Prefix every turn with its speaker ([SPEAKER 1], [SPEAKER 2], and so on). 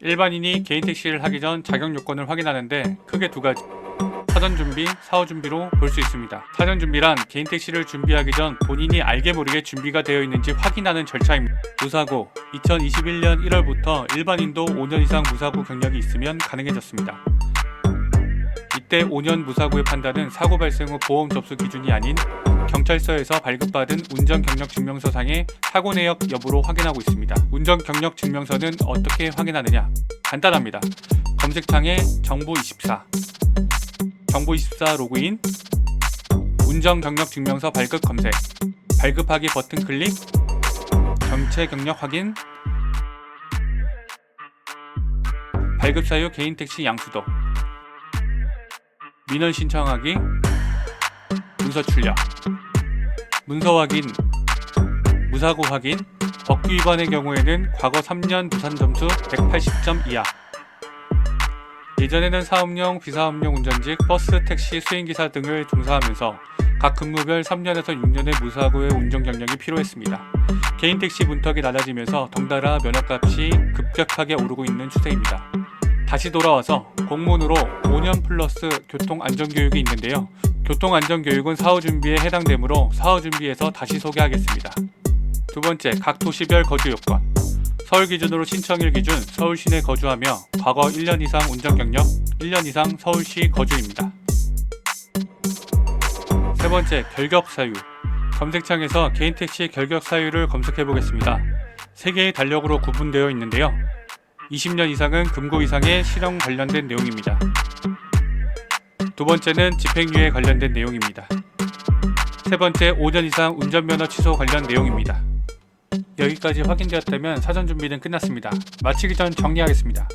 [SPEAKER 1] 일반인이 개인 택시를 하기 전 자격 요건을 확인하는데 크게 두 가지. 사전 준비, 사후 준비로 볼 수 있습니다. 사전 준비란 개인 택시를 준비하기 전 본인이 알게 모르게 준비가 되어 있는지 확인하는 절차입니다. 무사고 2021년 1월부터 일반인도 5년 이상 무사고 경력이 있으면 가능해졌습니다. 이때 5년 무사고의 판단은 사고 발생 후 보험 접수 기준이 아닌 경찰서에서 발급받은 운전 경력 증명서상의 사고 내역 여부로 확인하고 있습니다. 운전 경력 증명서는 어떻게 확인하느냐? 간단합니다. 검색창에 정보24, 정보24 로그인, 운전 경력 증명서 발급 검색, 발급하기 버튼 클릭, 정체 경력 확인, 발급 사유 개인 택시 양수도, 민원 신청하기, 문서 출력, 문서 확인, 무사고 확인, 법규 위반의 경우에는 과거 3년 부산 점수 180점 이하. 예전에는 사업용, 비사업용 운전직, 버스, 택시, 수행기사 등을 종사하면서 각 근무별 3년에서 6년의 무사고의 운전 경력이 필요했습니다. 개인 택시 문턱이 낮아지면서 덩달아 면허값이 급격하게 오르고 있는 추세입니다. 다시 돌아와서 공문으로 5년 플러스 교통 안전 교육이 있는데요. 교통 안전 교육은 사후 준비에 해당되므로 사후 준비에서 다시 소개하겠습니다. 두 번째, 각 도시별 거주 요건. 서울 기준으로 신청일 기준 서울 시내 거주하며 과거 1년 이상 운전 경력 1년 이상 서울시 거주입니다. 세 번째, 결격 사유. 검색창에서 개인 택시 결격 사유를 검색해 보겠습니다. 세 개의 달력으로 구분되어 있는데요. 20년 이상은 금고 이상의 실형 관련된 내용입니다. 두 번째는 집행유예 관련된 내용입니다. 세 번째, 5년 이상 운전면허 취소 관련 내용입니다. 여기까지 확인되었다면 사전 준비는 끝났습니다. 마치기 전 정리하겠습니다.